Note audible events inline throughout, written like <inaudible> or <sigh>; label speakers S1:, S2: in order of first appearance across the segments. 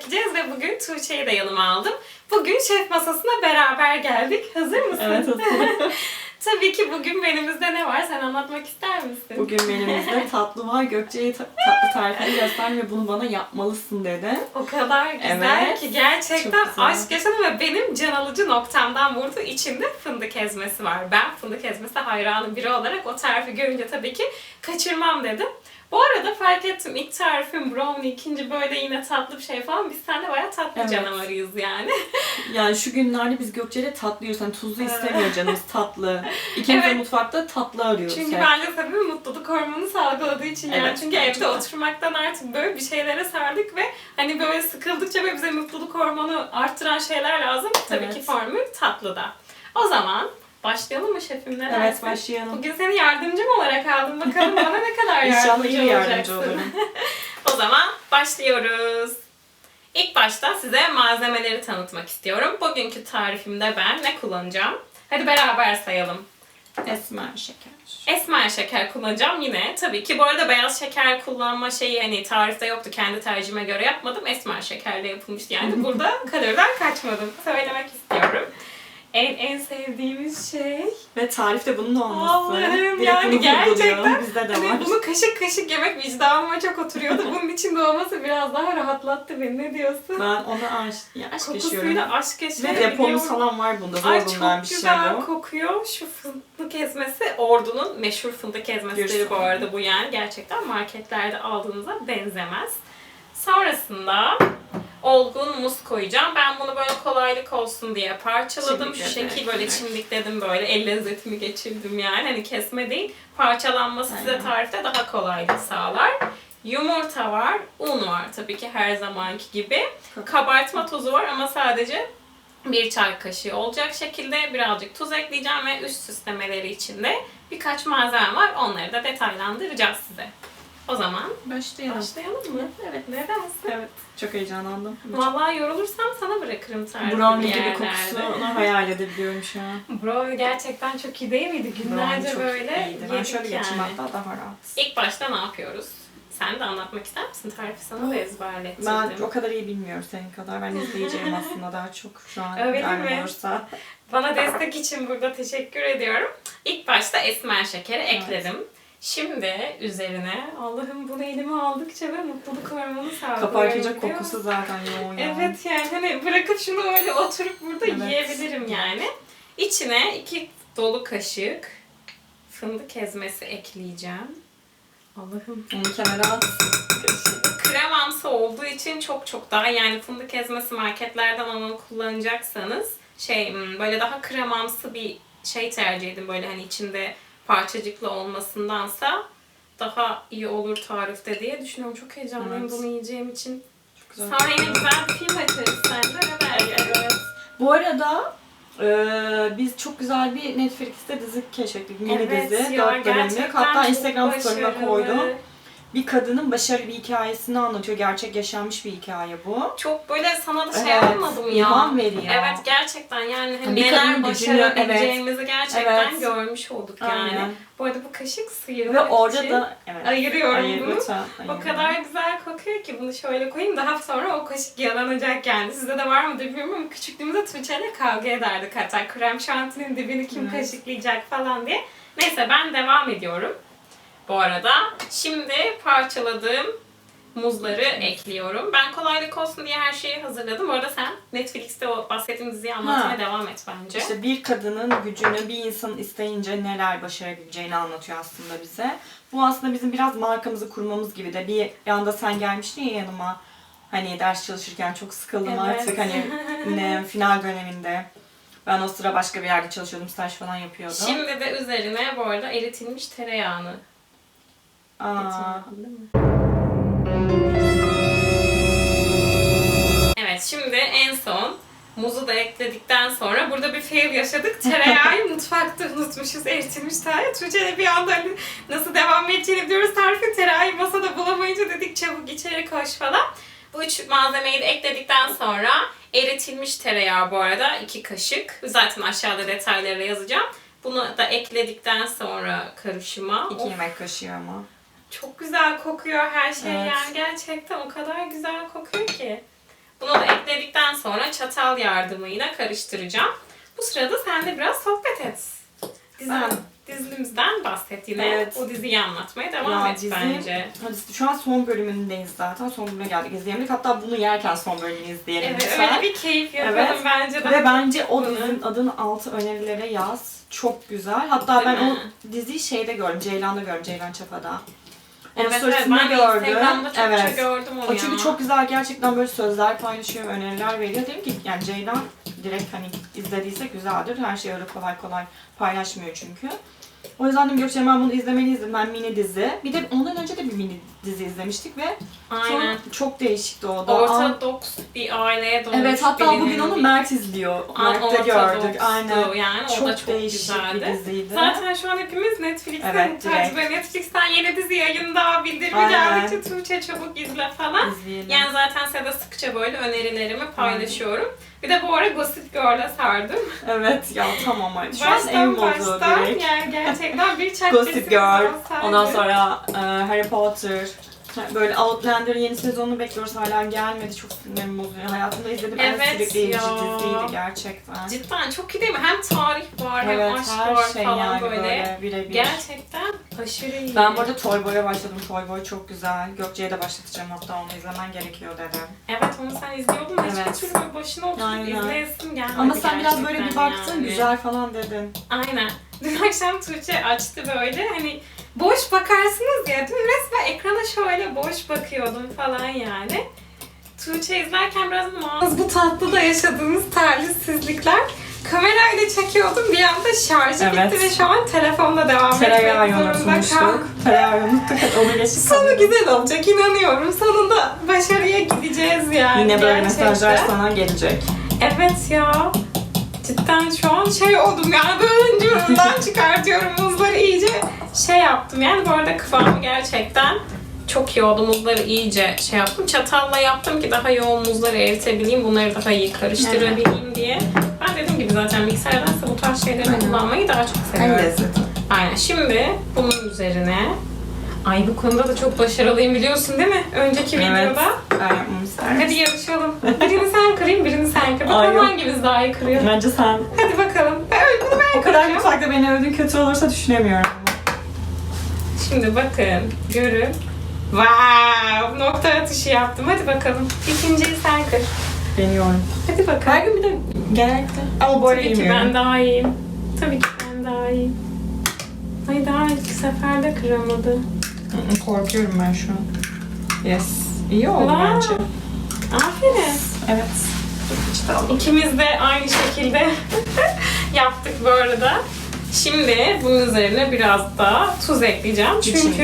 S1: çekeceğiz ve bugün Tuğçe'yi de yanıma aldım. Bugün şef masasına beraber geldik. Hazır mısın?
S2: Evet hazırım. <laughs>
S1: Tabii ki bugün menümüzde ne var? Sen anlatmak ister misin?
S2: Bugün menümüzde <laughs> tatlı var. Gökçe'ye ta- tatlı tarifini gösterdim ve bunu bana yapmalısın dedi.
S1: O kadar güzel
S2: Evet,
S1: ki gerçekten
S2: çok güzel.
S1: aşk yaşadım ve benim can alıcı noktamdan vurdu. İçinde fındık ezmesi var. Ben fındık ezmesi hayranı biri olarak o tarifi görünce tabii ki kaçırmam dedim. Bu arada fark ettim ilk tarifim brownie, ikinci böyle yine tatlı bir şey falan. Biz seninle bayağı tatlı
S2: Evet.
S1: canavarıyız yani. <laughs>
S2: Yani şu günlerde biz Gökçe'yle tatlı yiyoruz. Hani tuzlu istemiyor canımız tatlı. İkimiz de
S1: Evet.
S2: mutfakta tatlı arıyoruz
S1: Çünkü
S2: hep.
S1: bence tabii mutluluk hormonu salgıladığı için yani.
S2: Evet,
S1: Çünkü
S2: bence
S1: evde
S2: de.
S1: oturmaktan artık böyle bir şeylere sardık ve hani böyle sıkıldıkça ve bize mutluluk hormonu arttıran şeyler lazım. Tabii
S2: Evet.
S1: ki formül tatlı da. O zaman başlayalım mı şefim ne
S2: Evet
S1: dersin?
S2: başlayalım.
S1: Bugün seni yardımcım olarak aldım. Bakalım bana ne kadar <laughs>
S2: İnşallah
S1: yardımcı
S2: iyi yardımcı
S1: olacaksın.
S2: olurum. <laughs>
S1: O zaman başlıyoruz. İlk başta size malzemeleri tanıtmak istiyorum. Bugünkü tarifimde ben ne kullanacağım? Hadi beraber sayalım.
S2: Esmer şeker.
S1: Esmer şeker kullanacağım yine. Tabii ki bu arada beyaz şeker kullanma şeyi hani tarifte yoktu. Kendi tercihime göre yapmadım. Esmer şekerle yapılmıştı yani. <laughs> Burada kaloriden kaçmadım. Söylemek istiyorum. En en sevdiğimiz şey.
S2: Ve tarifte bunun olması.
S1: Allah'ım yani gerçekten.
S2: Bizde de
S1: Hani
S2: var.
S1: bunu kaşık kaşık yemek vicdanıma çok oturuyordu. <laughs> Bunun içinde olması biraz daha rahatlattı beni. Ne diyorsun?
S2: Ben ona aşk, ya aşk yaşıyorum.
S1: Kokusuyla aşk yaşıyorum.
S2: Ve depomuz falan var bunda.
S1: Ay
S2: Zor
S1: çok
S2: bulunan bir şey
S1: güzel
S2: bu.
S1: kokuyor. Şu fındık ezmesi Ordu'nun meşhur fındık ezmesidir bu arada bu yani. Gerçekten marketlerde aldığınıza benzemez. Sonrasında olgun muz koyacağım. Ben bunu böyle kolaylık olsun diye parçaladım. Şu
S2: Çimdikledi,
S1: şekil böyle çimdikledim böyle. El lezzetimi geçirdim yani. Hani kesme değil. Parçalanması size
S2: Aynen.
S1: tarifte daha kolaylık sağlar. Yumurta var, un var tabii ki her zamanki gibi. Kabartma tozu var ama sadece bir çay kaşığı olacak şekilde birazcık tuz ekleyeceğim ve üst süslemeleri için de birkaç malzeme var. Onları da detaylandıracağız size. O zaman
S2: Başlayalım.
S1: başlayalım mı? Evet. Ne dersin?
S2: Evet. Çok heyecanlandım.
S1: Vallahi yorulursam sana bırakırım tarifi
S2: Brownie
S1: bir
S2: gibi kokusunu <laughs> hayal edebiliyorum şu an.
S1: Brownie gerçekten çok iyi değil miydi? Günlerce böyle
S2: iyiydi. Ben şöyle geçeyim
S1: yani.
S2: hatta daha rahat.
S1: İlk başta ne yapıyoruz? Sen de anlatmak ister misin? Tarifi sana da ezberlettirdim.
S2: Ben o kadar iyi bilmiyorum senin kadar. Ben izleyeceğim aslında daha çok şu an.
S1: Öyle mi?
S2: olursa.
S1: Bana destek için burada teşekkür ediyorum. İlk başta esmer şekeri
S2: Evet.
S1: ekledim. Şimdi üzerine Allah'ım bunu elime aldıkça ve mutluluk hormonu sağlıyorum.
S2: Kapartacak kokusu zaten yoğun yani.
S1: Evet yani hani bırakıp şunu öyle oturup burada
S2: Evet.
S1: yiyebilirim yani. İçine iki dolu kaşık fındık ezmesi ekleyeceğim. Allah'ım
S2: Onu kenara at.
S1: kremamsı olduğu için çok çok daha yani fındık ezmesi marketlerden alanı kullanacaksanız şey hmm, böyle daha kremamsı bir şey tercih edin böyle hani içinde parçacıklı olmasındansa daha iyi olur tarifte diye düşünüyorum. Çok heyecanlıyım
S2: Evet.
S1: bunu yiyeceğim için.
S2: Çok güzel.
S1: Sonra yine güzel bir film açarız ne dersin?
S2: Evet. Bu arada e, biz çok güzel bir Netflix'te dizi keşfettik. Mini
S1: Evet
S2: dizi.
S1: ya,
S2: Dört bölümlük.
S1: gerçekten
S2: Hatta Instagram story'ime koydum. Bir kadının başarı bir hikayesini anlatıyor. Gerçek yaşanmış bir hikaye bu.
S1: Çok böyle sana da şey
S2: Evet,
S1: olmadı mı ya?
S2: ilham veriyor.
S1: Evet gerçekten yani hani
S2: Bir
S1: neler başarabileceğimizi gerçekten
S2: Evet.
S1: görmüş olduk yani.
S2: Aynen.
S1: Bu arada bu kaşık sıyrılmak
S2: Ve orada
S1: için
S2: da evet.
S1: ayırıyorum
S2: Ayır,
S1: bunu.
S2: lütfen,
S1: O kadar güzel kokuyor ki bunu şöyle koyayım daha sonra o kaşık yalanacak yani. Sizde de var mıdır bilmiyorum ama küçüklüğümüzde Tuğçe'yle kavga ederdik hatta krem şantinin dibini kim
S2: Evet.
S1: kaşıklayacak falan diye. Neyse ben devam ediyorum. Bu arada şimdi parçaladığım muzları ekliyorum. Ben kolaylık olsun diye her şeyi hazırladım. Bu arada sen Netflix'te o bahsettiğim diziyi anlatmaya
S2: Ha.
S1: devam et bence.
S2: İşte bir kadının gücünü bir insan isteyince neler başarabileceğini anlatıyor aslında bize. Bu aslında bizim biraz markamızı kurmamız gibi de bir yanda sen gelmiştin ya yanıma. Hani ders çalışırken çok sıkıldım
S1: Evet.
S2: artık hani <laughs> ne, final döneminde. Ben o sıra başka bir yerde çalışıyordum, staj falan yapıyordum.
S1: Şimdi de üzerine bu arada eritilmiş tereyağını
S2: Aa?
S1: Evet şimdi en son muzu da ekledikten sonra burada bir fail yaşadık. Tereyağı <laughs> mutfakta unutmuşuz eritilmiş tereyağı. Tuğçe'yle bir anda hani nasıl devam edeceğini biliyoruz tarifi. Tereyağı masada bulamayınca dedik çabuk içeri koş falan. Bu üç malzemeyi de ekledikten sonra eritilmiş tereyağı bu arada iki kaşık. Zaten aşağıda detayları yazacağım. Bunu da ekledikten sonra karışıma
S2: iki
S1: Of,
S2: yemek kaşığı ama.
S1: Çok güzel kokuyor her şey
S2: Evet.
S1: yani gerçekten o kadar güzel kokuyor ki. Bunu da ekledikten sonra çatal yardımıyla karıştıracağım. Bu sırada sen de biraz sohbet et. Dizi,
S2: Ben-
S1: dizimizden bahset yine.
S2: Evet.
S1: O diziyi anlatmaya devam
S2: Ya
S1: et
S2: dizi-
S1: bence.
S2: Hadi şu an son bölümündeyiz zaten. Son bölüme geldik izleyemedik. Hatta bunu yerken son bölümünü izleyelim
S1: Evet
S2: lütfen.
S1: öyle bir keyif yapalım
S2: Evet.
S1: bence.
S2: Ve bence o dizinin adını altı önerilere yaz. Çok güzel. Hatta ben
S1: Değil
S2: o
S1: mi?
S2: diziyi şeyde gördüm. Ceylan'da gördüm. Ceylan Çapa'da. Onun
S1: Evet, evet
S2: storiesinde
S1: de
S2: gördüm.
S1: Instagram'da
S2: Evet.
S1: gördüm onu
S2: O çünkü
S1: ya.
S2: çok güzel gerçekten böyle sözler paylaşıyor, öneriler veriyor. Dedim ki yani Ceylan direkt hani izlediyse güzeldir. Her şeyi öyle kolay kolay paylaşmıyor çünkü. O yüzden dedim Gökçe ben bunu izlemeliyiz dedim. Ben mini dizi. Bir de ondan önce de bir mini dizi izlemiştik ve
S1: Aynen.
S2: sonra çok değişikti o da.
S1: Ortodoks bir aileye doğmuş
S2: Evet hatta bugün onu
S1: bir-
S2: Mert izliyor.
S1: An-
S2: Mert'te gördük. Aynen.
S1: Yani o
S2: Çok,
S1: da çok
S2: değişik
S1: güzeldi.
S2: bir diziydi.
S1: Zaten şu an hepimiz Netflix'ten
S2: Evet,
S1: ve Netflix'ten yeni dizi yayında bildirimi
S2: Aynen.
S1: geldikçe Tuğçe çabuk izle falan.
S2: İzleyelim.
S1: Yani zaten size de sıkça böyle önerilerimi paylaşıyorum. Bir de bu ara Gossip Girl'e sardım.
S2: Evet ya tamam hadi. Şu an en modu direkt.
S1: yani gerçekten bir <laughs> çak
S2: Gossip Girl, ondan sonra e, Harry Potter, böyle Outlander yeni sezonunu bekliyoruz hala gelmedi çok sinirim bozuyor. Hayatımda izlediğim en
S1: Evet
S2: sürükleyici
S1: ya.
S2: diziydi gerçekten.
S1: Cidden çok iyi değil mi? Hem tarih var hem aşk var
S2: şey
S1: falan böyle.
S2: birebir.
S1: Gerçekten aşırı iyi.
S2: Ben bu arada Toy Boy'a başladım. Toy Boy çok güzel. Gökçe'ye de başlatacağım hatta onu izlemen gerekiyor dedim.
S1: Evet onu sen izliyordun da
S2: Evet.
S1: hiçbir türlü başına oturup
S2: Aynen.
S1: izleyesin gelmedi
S2: Ama sen biraz böyle bir
S1: gerçekten
S2: baktın
S1: yani.
S2: güzel falan dedin.
S1: Aynen. Dün akşam Tuğçe açtı böyle hani boş bakarsınız ya. Dün resmen ekrana şöyle boş bakıyordum falan yani. Tuğçe izlerken biraz mağaz bu tatlı da yaşadığımız talihsizlikler. Kamerayla çekiyordum bir anda şarjı
S2: Evet.
S1: bitti ve şu an telefonla devam
S2: Tereyağı
S1: etmek zorunda kaldım.
S2: Tereyağı unuttuk. Onu geçtik.
S1: Sonu güzel olacak inanıyorum. Sonunda başarıya gideceğiz yani.
S2: Yine böyle
S1: gerçekten.
S2: mesajlar sana gelecek.
S1: Evet ya. Cidden şu an şey oldum yani böyle öncümden çıkartıyorum muzları iyice şey yaptım. Yani bu arada kıvamı gerçekten çok iyi oldu. Muzları iyice şey yaptım. Çatalla yaptım ki daha yoğun muzları eritebileyim. Bunları daha iyi karıştırabileyim diye. Ben dediğim gibi zaten mikserdense bu tarz şeyleri
S2: Aynen.
S1: kullanmayı daha çok
S2: En
S1: seviyorum.
S2: lezzeti.
S1: Aynen. Şimdi bunun üzerine Ay bu konuda da çok başarılıyım biliyorsun değil mi? Önceki videoda.
S2: Ben yapmamı isterim.
S1: Hadi yarışalım. Birini sen kırayım, birini sen kır.
S2: Ay,
S1: Bakalım
S2: yok.
S1: hangimiz daha iyi kırıyor.
S2: Bence sen
S1: Hadi bakalım. Ben bunu ben
S2: o kadar
S1: kıracağım.
S2: mutfakta beni övdün kötü olursa düşünemiyorum.
S1: Şimdi bakın, görün. Wow, nokta atışı yaptım. Hadi bakalım. İkinciyi sen kır.
S2: Deniyorum.
S1: Hadi bakalım.
S2: Her gün bir de genellikle. Ama böyle
S1: Tabii ki
S2: yemiyorum.
S1: ben daha iyiyim. Tabii ki ben daha iyiyim. Ay daha ilk seferde kıramadı.
S2: Hı hı, Korkuyorum ben şu an. Yes. İyi oldu
S1: Wow.
S2: bence.
S1: Aferin.
S2: Evet. Hiç de aldım.
S1: İkimiz de aynı şekilde <laughs> yaptık bu arada. Şimdi bunun üzerine biraz da tuz ekleyeceğim. Çünkü
S2: çimdik.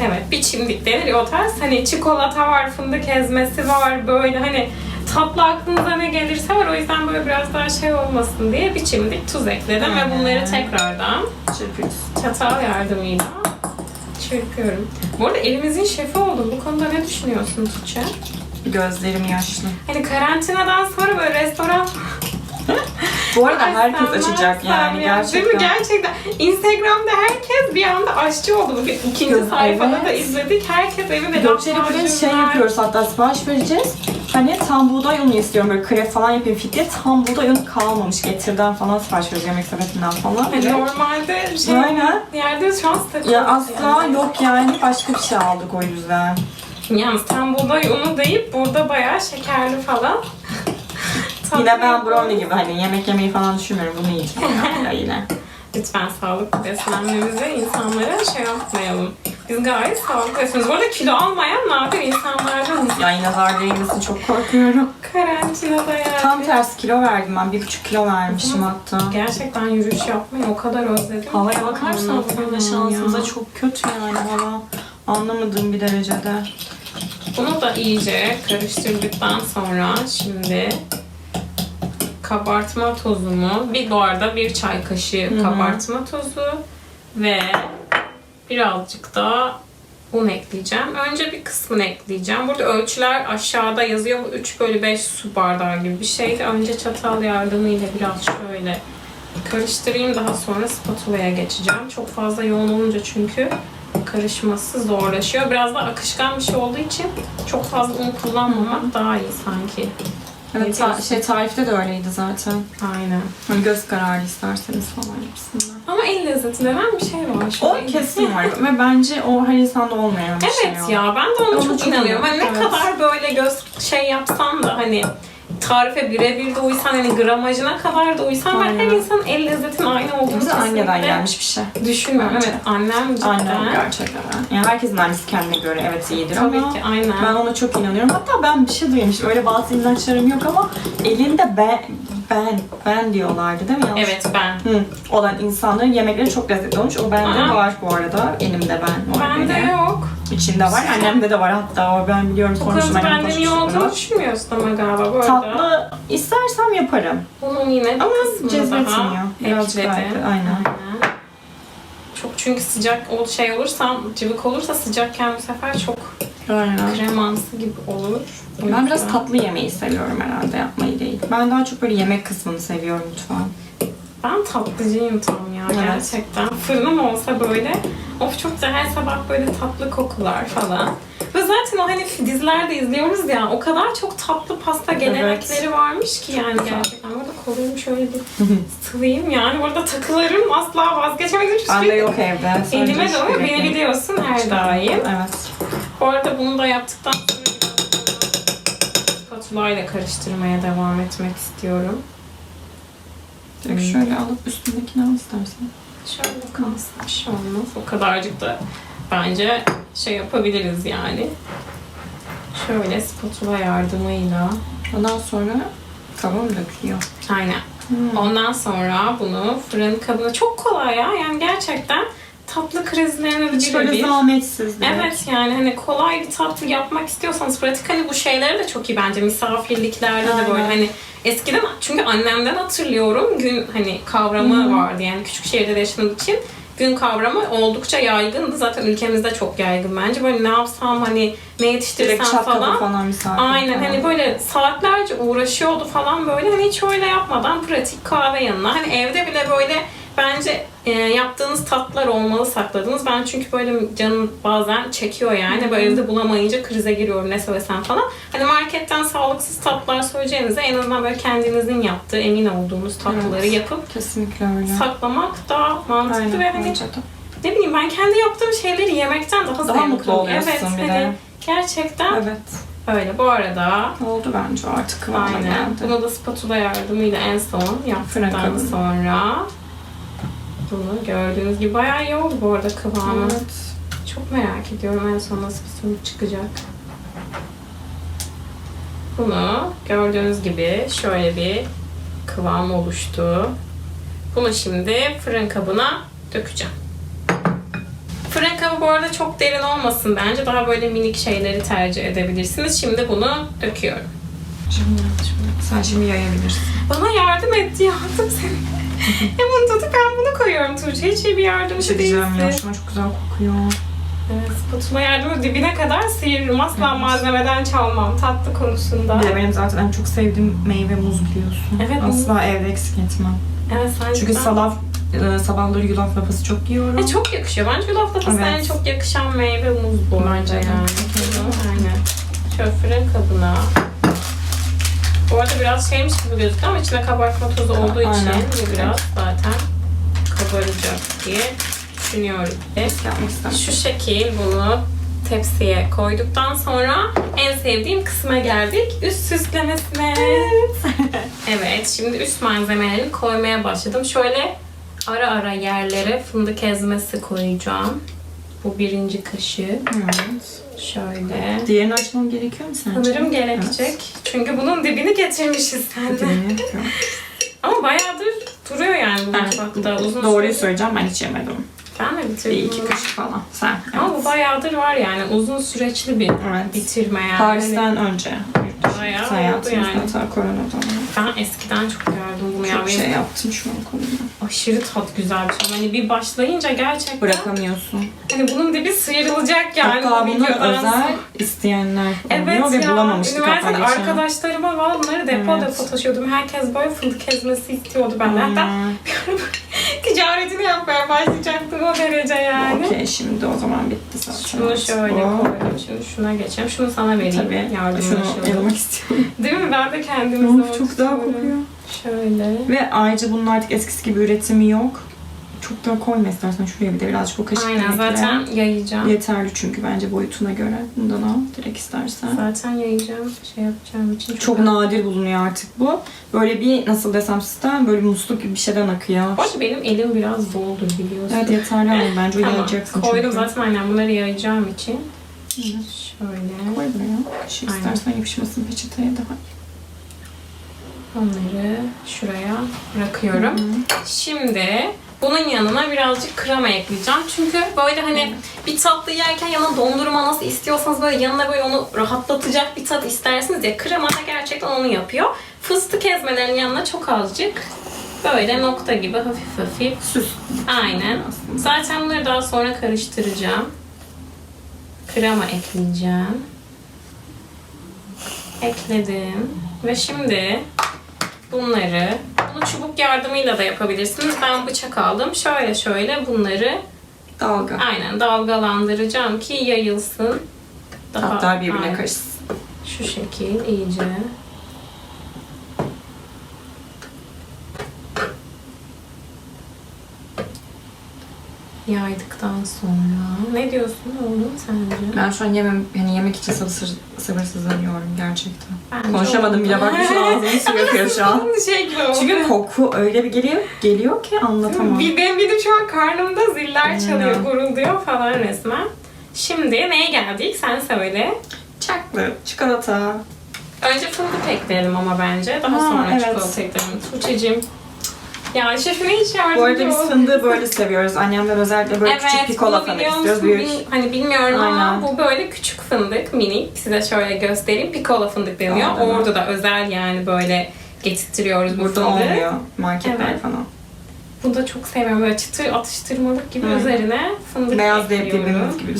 S1: evet bir çimdik denir o tarz. Hani çikolata var, fındık ezmesi var böyle hani tatlı aklınıza ne gelirse var. O yüzden böyle biraz daha şey olmasın diye bir çimdik tuz ekledim ve bunları tekrardan
S2: Çırpıyoruz.
S1: çatal yardımıyla çırpıyorum. Bu arada elimizin şefi oldum. Bu konuda ne düşünüyorsun Tuğçe?
S2: Gözlerim yaşlı.
S1: Hani karantinadan sonra böyle restoran <laughs>
S2: Bu arada herkes açacak yani
S1: ya.
S2: gerçekten.
S1: Değil mi? Gerçekten. Instagram'da herkes bir anda aşçı oldu. Bugün ikinci
S2: Kız,
S1: sayfada
S2: evet.
S1: da izledik. Herkes evine
S2: Gökçe'yle bugün şey yapıyoruz hatta sipariş vereceğiz. Hani tam buğday unu istiyorum böyle krep falan yapayım fit diye. Tam buğday unu kalmamış. Getirden falan sipariş veriyoruz yemek sepetinden falan.
S1: Hani
S2: Ve-
S1: normalde şey
S2: Aynen.
S1: yerde an statü.
S2: Ya asla yok yani başka bir şey aldık o yüzden.
S1: Yalnız tam buğday unu deyip burada bayağı şekerli falan.
S2: Yine ben brownie gibi hani yemek yemeyi falan düşünmüyorum bunu yiyeceğim <laughs> yine.
S1: Lütfen sağlıklı beslenmemizi insanlara şey yapmayalım. Biz gayet sağlıklı besliyoruz. Bu arada kilo almayan nadir insanlardanız.
S2: Yani nazar değmesin çok korkuyorum.
S1: Karantinada yani.
S2: Tam tersi kilo verdim ben. Bir buçuk kilo vermişim hatta.
S1: Gerçekten yürüyüş yapmayı o kadar özledim.
S2: Havaya bakarsan bugün de şansımıza çok kötü yani hava. Anlamadığım bir derecede.
S1: Bunu da iyice karıştırdıktan sonra şimdi kabartma tozumu, bir bu arada bir çay kaşığı
S2: Hı hı.
S1: kabartma tozu ve birazcık da un ekleyeceğim. Önce bir kısmını ekleyeceğim. Burada ölçüler aşağıda yazıyor. Bu 3 bölü 5 su bardağı gibi bir şeydi. Önce çatal yardımıyla biraz şöyle karıştırayım. Daha sonra spatula'ya geçeceğim. Çok fazla yoğun olunca çünkü karışması zorlaşıyor. Biraz da akışkan bir şey olduğu için çok fazla un kullanmamak daha iyi sanki.
S2: Evet, ta- şey tarifte de öyleydi zaten.
S1: Aynen.
S2: Hani göz kararı isterseniz falan gibisinden.
S1: Ama el lezzeti denen bir şey var. Şu
S2: O kesin var <laughs> ve bence o her insanda olmayan bir şey
S1: Evet
S2: o.
S1: ya ben de ona
S2: Onu
S1: çok, inanıyorum. Hani ne
S2: evet.
S1: kadar böyle göz şey yapsan da hani tarife birebir de uysan hani gramajına kadar da uysan ben her insanın el lezzetinin aynı olduğunu
S2: Bize anneden gelmiş bir şey.
S1: düşünmüyorum.
S2: Bence.
S1: Evet annem cidden.
S2: Aynen gerçekten. Yani herkesin annesi kendine göre evet iyidir
S1: Tabii
S2: ama
S1: ki aynen.
S2: ben ona çok inanıyorum. Hatta ben bir şey duymuştum. Öyle bazı inançlarım yok ama elinde ben ben ben diyorlardı değil mi? Yanlış
S1: Evet ben.
S2: Hı, olan insanların yemekleri çok lezzetli olmuş. O bende
S1: Aha.
S2: var bu arada. Elimde ben var.
S1: Bende
S2: benim.
S1: yok.
S2: İçinde var. Annemde de var hatta. O ben biliyorum.
S1: Konuda
S2: şuna
S1: benden iyi olduğunu düşünmüyorsun ama galiba bu arada.
S2: Tatlı istersem yaparım.
S1: Bunun yine bir
S2: Ama
S1: kısmını
S2: cezbetmiyor.
S1: daha
S2: Birazcık
S1: ekledim.
S2: daha- aynen.
S1: Çok çünkü sıcak o şey olursa, cıvık olursa sıcakken bu sefer çok Kremansı gibi olur.
S2: Ben biraz tatlı yemeği seviyorum herhalde yapmayı değil. Ben daha çok böyle yemek kısmını seviyorum mutfağın.
S1: Ben tatlıcıyım tam ya
S2: Evet.
S1: gerçekten. Fırınım olsa böyle of çok güzel her sabah böyle tatlı kokular falan. Ve zaten o hani dizilerde izliyoruz ya o kadar çok tatlı pasta gelenekleri varmış ki yani gerçekten. Burada kolumu şöyle bir sıvayım yani burada takılarım asla vazgeçemedim. Çünkü
S2: Bende yok evde.
S1: Elime doğuyor. Beni biliyorsun her daim.
S2: Evet.
S1: Bu arada bunu da yaptıktan sonra spatula ile karıştırmaya devam etmek istiyorum.
S2: Direkt
S1: Hmm.
S2: şöyle alıp üstündekini al istersen.
S1: Şöyle kalsın bir şey olmaz. O kadarcık da bence şey yapabiliriz yani. Şöyle spatula yardımıyla.
S2: Ondan sonra mı dökülüyor?
S1: Aynen. Ondan sonra bunu fırın kabına çok kolay ya. Yani gerçekten tatlı krizlerine
S2: Hiç böyle zahmetsiz.
S1: Evet yani hani kolay bir tatlı yapmak istiyorsanız pratik hani bu şeyleri de çok iyi bence. Misafirliklerde de böyle
S2: Aynen.
S1: hani eskiden çünkü annemden hatırlıyorum gün hani kavramı vardı. Yani küçük şehirde de yaşadığım için gün kavramı oldukça yaygındı. Zaten ülkemizde çok yaygın bence. Böyle ne yapsam hani ne yetiştirsem falan.
S2: falan, misafir
S1: Aynen
S2: falan.
S1: hani böyle saatlerce uğraşıyordu falan böyle. Hani hiç öyle yapmadan pratik kahve yanına hani evde bile böyle bence e, yaptığınız tatlar olmalı sakladınız. Ben çünkü böyle canım bazen çekiyor yani böyle evde bulamayınca krize giriyorum ne söylesem falan. Hani marketten sağlıksız tatlar söyleyeceğinize en azından böyle kendinizin yaptığı emin olduğunuz tatlıları
S2: Evet.
S1: yapıp
S2: Kesinlikle öyle.
S1: saklamak daha mantıklı
S2: Aynen,
S1: ve hani
S2: de.
S1: ne bileyim ben kendi yaptığım şeyleri yemekten daha,
S2: Daha mutlu oluyorsun
S1: evet,
S2: bir de.
S1: hani gerçekten
S2: Evet.
S1: öyle. Bu arada
S2: Oldu bence artık kıvama
S1: Aynen.
S2: geldi.
S1: Bunu da spatula yardımıyla en son yaptıktan sonra bunu gördüğünüz gibi bayağı iyi oldu bu arada kıvamı.
S2: Evet.
S1: Çok merak ediyorum en son nasıl bir sonuç çıkacak. Bunu gördüğünüz gibi şöyle bir kıvam oluştu. Bunu şimdi fırın kabına dökeceğim. Fırın kabı bu arada çok derin olmasın bence. Daha böyle minik şeyleri tercih edebilirsiniz. Şimdi bunu döküyorum.
S2: Şimdi, şimdi sen şimdi yayabilirsin.
S1: Bana yardım et yardım seni. Hem bunu tutup ben bunu koyuyorum Tuğçe. Hiç iyi bir yardımcı
S2: şey diyeceğim ya
S1: değilsin.
S2: şuna çok güzel kokuyor.
S1: Evet, spatula yardımı dibine kadar sıyırırım. Asla malzemeden çalmam tatlı konusunda.
S2: De benim zaten en çok sevdiğim meyve muz biliyorsun.
S1: Evet,
S2: Asla evde eksik etmem.
S1: Evet, sen
S2: Çünkü
S1: ben-
S2: sabah e, sabahları yulaf lapası çok yiyorum.
S1: E, çok yakışıyor. Bence yulaf lapasına
S2: Evet.
S1: en çok yakışan meyve muz bu
S2: Bence
S1: yani. Aynen. Fırın kabına. Bu arada biraz şeymiş gibi gözüküyor ama içinde kabartma tozu olduğu için
S2: Aynen.
S1: bu biraz zaten kabaracak diye düşünüyorum. Evet. Şu şekil bunu tepsiye koyduktan sonra en sevdiğim kısma geldik. Üst süslemesine. evet, <laughs> şimdi üst malzemeleri koymaya başladım. Şöyle ara ara yerlere fındık ezmesi koyacağım. Bu birinci kaşığı.
S2: Evet.
S1: Şöyle.
S2: Diğerini açmam gerekiyor mu sence?
S1: Sanırım gerekecek. Çünkü bunun dibini getirmişiz
S2: Evet.
S1: sende. <laughs> Ama bayağıdır duruyor yani bu
S2: Evet.
S1: mutfakta. Uzun
S2: Doğruyu
S1: süre-
S2: söyleyeceğim ben hiç yemedim.
S1: Ben
S2: Bir
S1: bitirdim.
S2: iki
S1: bunu.
S2: kaşık falan. Sen.
S1: Ama
S2: Evet.
S1: bu bayağıdır var yani. Uzun süreçli bir
S2: Evet.
S1: bitirme yani.
S2: Paris'ten önce.
S1: Bayağı oldu
S2: Hayatımızda
S1: yani.
S2: hatta koronada.
S1: Ben eskiden çok gördüm bunu ya.
S2: Çok şey yaptım şu an konuda.
S1: Aşırı tat güzel bir şey. Hani bir başlayınca gerçekten
S2: Bırakamıyorsun.
S1: hani bunun dibi sıyrılacak yani.
S2: Hatta
S1: bu
S2: bunu özel
S1: sonra.
S2: isteyenler
S1: Evet
S2: oluyor ve
S1: ya,
S2: bulamamıştık
S1: üniversitede
S2: hatta
S1: arkadaşlarıma var bunları depo
S2: Evet.
S1: depo taşıyordum. Herkes böyle fındık ezmesi istiyordu benden. Hatta
S2: Aynen.
S1: küçük ticaretini yapmaya başlayacaktım o derece yani.
S2: Okey şimdi o zaman bitti zaten.
S1: Şunu şöyle koydum. Şimdi şuna geçeyim. Şunu sana vereyim.
S2: Tabii. Şunu
S1: Yardımlaşalım.
S2: yalamak istiyorum. <laughs>
S1: Değil mi? Ben de kendimi
S2: Of, çok daha kokuyor.
S1: Şöyle.
S2: Ve ayrıca bunun artık eskisi gibi üretimi yok. Çok daha koyma istersen şuraya bir de birazcık bu kaşık
S1: Aynen zaten yayacağım.
S2: Yeterli çünkü bence boyutuna göre. Bundan al direkt istersen.
S1: Zaten yayacağım. Şey yapacağım için çok,
S2: Çok nadir bulunuyor artık bu. Böyle bir nasıl desem sistem böyle musluk gibi bir şeyden akıyor.
S1: Arada benim elim biraz boldur biliyorsun.
S2: Evet yeterli ama bence o <laughs>
S1: Tamam.
S2: yayacaksın
S1: Koydum
S2: çünkü.
S1: zaten aynen bunları yayacağım için.
S2: Evet.
S1: Şöyle.
S2: Koy buraya. Kaşığı
S1: Aynen.
S2: istersen yapışmasın peçeteye daha.
S1: Onları şuraya bırakıyorum. Şimdi bunun yanına birazcık krema ekleyeceğim. Çünkü böyle hani bir tatlı yerken yanına dondurma nasıl istiyorsanız böyle yanına böyle onu rahatlatacak bir tat istersiniz ya. Krema da gerçekten onu yapıyor. Fıstık ezmelerinin yanına çok azıcık böyle nokta gibi hafif hafif.
S2: Süs.
S1: Aynen. Zaten bunları daha sonra karıştıracağım. Krema ekleyeceğim. Ekledim. Ve şimdi bunları bunu çubuk yardımıyla da yapabilirsiniz. Ben bıçak aldım. Şöyle şöyle bunları
S2: Dalga.
S1: aynen dalgalandıracağım ki yayılsın.
S2: Tatlar birbirine karışsın.
S1: Şu şekil iyice. Yaydıktan sonra ne diyorsun oğlum sence?
S2: Ben şu an yemem, yani yemek için sabırsız, sabırsızlanıyorum gerçekten.
S1: Bence
S2: Konuşamadım bile bak şu an ağzımı su yapıyor şu an.
S1: şey gibi oldu.
S2: Çünkü koku öyle bir geliyor, geliyor ki anlatamam.
S1: bir, benim, benim şu an karnımda ziller çalıyor,
S2: Aynen.
S1: gurulduyor falan resmen. Şimdi neye geldik? Sen söyle.
S2: Çaklı, çikolata.
S1: Önce fındık ekleyelim ama bence. Daha
S2: Ha,
S1: sonra
S2: evet.
S1: çikolata ekleyelim. Tuğçe'cim. Ya şefime hiç yardımcı
S2: Bu arada biz fındığı böyle seviyoruz. Annemler özellikle böyle küçük pikola fındık istiyoruz. Büyük.
S1: Bil- hani bilmiyorum ama
S2: Aynen.
S1: bu böyle küçük fındık, minik. Size şöyle göstereyim. Pikola fındık deniyor.
S2: Aynen.
S1: Orada da özel yani böyle getirtiyoruz bu
S2: Burada
S1: fındığı.
S2: olmuyor marketler
S1: Evet.
S2: falan.
S1: Bunu da çok seviyorum. Böyle çıtır atıştırmalık gibi
S2: Hı.
S1: üzerine fındık
S2: Beyaz dev
S1: ekliyorum.
S2: dediğimiz gibi.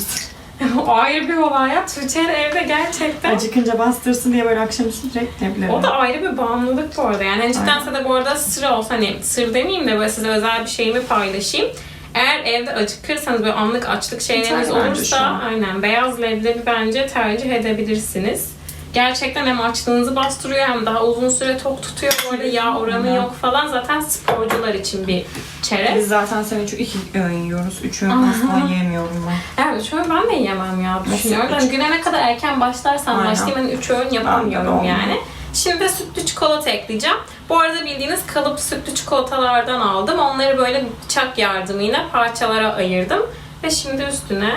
S2: <laughs>
S1: o ayrı bir olay ya. Tuğçe evde gerçekten.
S2: Acıkınca bastırsın diye böyle akşamüstü direkt devlerim.
S1: O da ayrı bir bağımlılık bu arada. Yani hani cidden size de bu arada sır olsa hani sır demeyeyim de böyle size özel bir şeyimi paylaşayım. Eğer evde acıkırsanız böyle anlık açlık şeyleriniz olursa aynen beyaz leblebi bence tercih edebilirsiniz. Gerçekten hem açlığınızı bastırıyor hem daha uzun süre tok tutuyor. Bu arada yağ oranı
S2: Aynen.
S1: yok falan. Zaten sporcular için bir çerez.
S2: Biz zaten senin için iki öğün yiyoruz. Üç öğün asla yiyemiyorum ben.
S1: Evet şöyle ben de yiyemem ya düşünüyorum.
S2: üç?
S1: Hani güne ne kadar erken başlarsam
S2: Aynen.
S1: başlayayım hani 3 öğün
S2: Ben de
S1: yapamıyorum yani. Şimdi sütlü çikolata ekleyeceğim. Bu arada bildiğiniz kalıp sütlü çikolatalardan aldım. Onları böyle bıçak yardımıyla parçalara ayırdım. Ve şimdi üstüne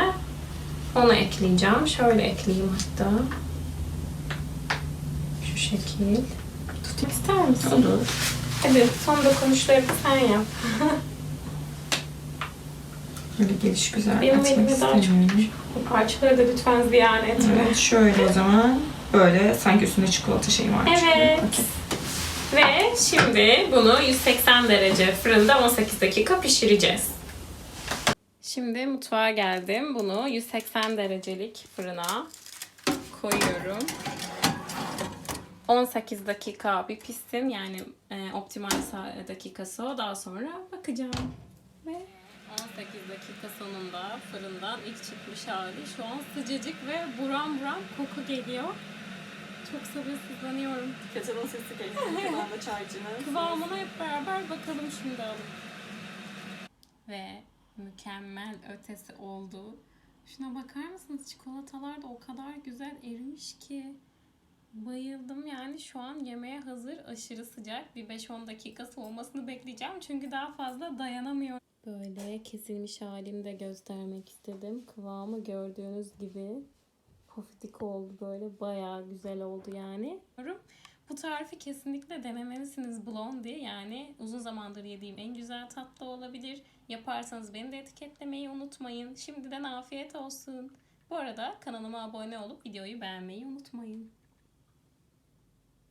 S1: onu ekleyeceğim. Şöyle ekleyeyim hatta. Şekil. Tutmak ister misin?
S2: Olur.
S1: Hadi son dokunuşları sen yap. <laughs>
S2: Böyle geliş güzel
S1: Benim
S2: etmek
S1: elime daha çok
S2: istemiyorum.
S1: Bu parçaları da lütfen ziyan etme.
S2: Evet, şöyle o zaman böyle sanki üstünde çikolata şeyi var.
S1: Evet.
S2: Okey.
S1: Ve şimdi bunu 180 derece fırında 18 dakika pişireceğiz. Şimdi mutfağa geldim. Bunu 180 derecelik fırına koyuyorum. 18 dakika bir pişsin. Yani e, optimal dakikası o. Daha sonra bakacağım. Ve 18 dakika sonunda fırından ilk çıkmış hali. Şu an sıcacık ve buram buram koku geliyor. Çok sabırsızlanıyorum.
S2: Kettle'ın sesi geliyor. <laughs> Kıvamda çaycının.
S1: Kıvamına hep beraber bakalım şimdi alıp. Ve mükemmel ötesi oldu. Şuna bakar mısınız? Çikolatalar da o kadar güzel erimiş ki. Bayıldım yani şu an yemeğe hazır aşırı sıcak. Bir 5-10 dakika soğumasını bekleyeceğim çünkü daha fazla dayanamıyorum. Böyle kesilmiş halini de göstermek istedim. Kıvamı gördüğünüz gibi pofidik oldu böyle bayağı güzel oldu yani. Bu tarifi kesinlikle denemelisiniz Blondie. Yani uzun zamandır yediğim en güzel tatlı olabilir. Yaparsanız beni de etiketlemeyi unutmayın. Şimdiden afiyet olsun. Bu arada kanalıma abone olup videoyu beğenmeyi unutmayın.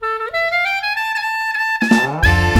S1: Thank you.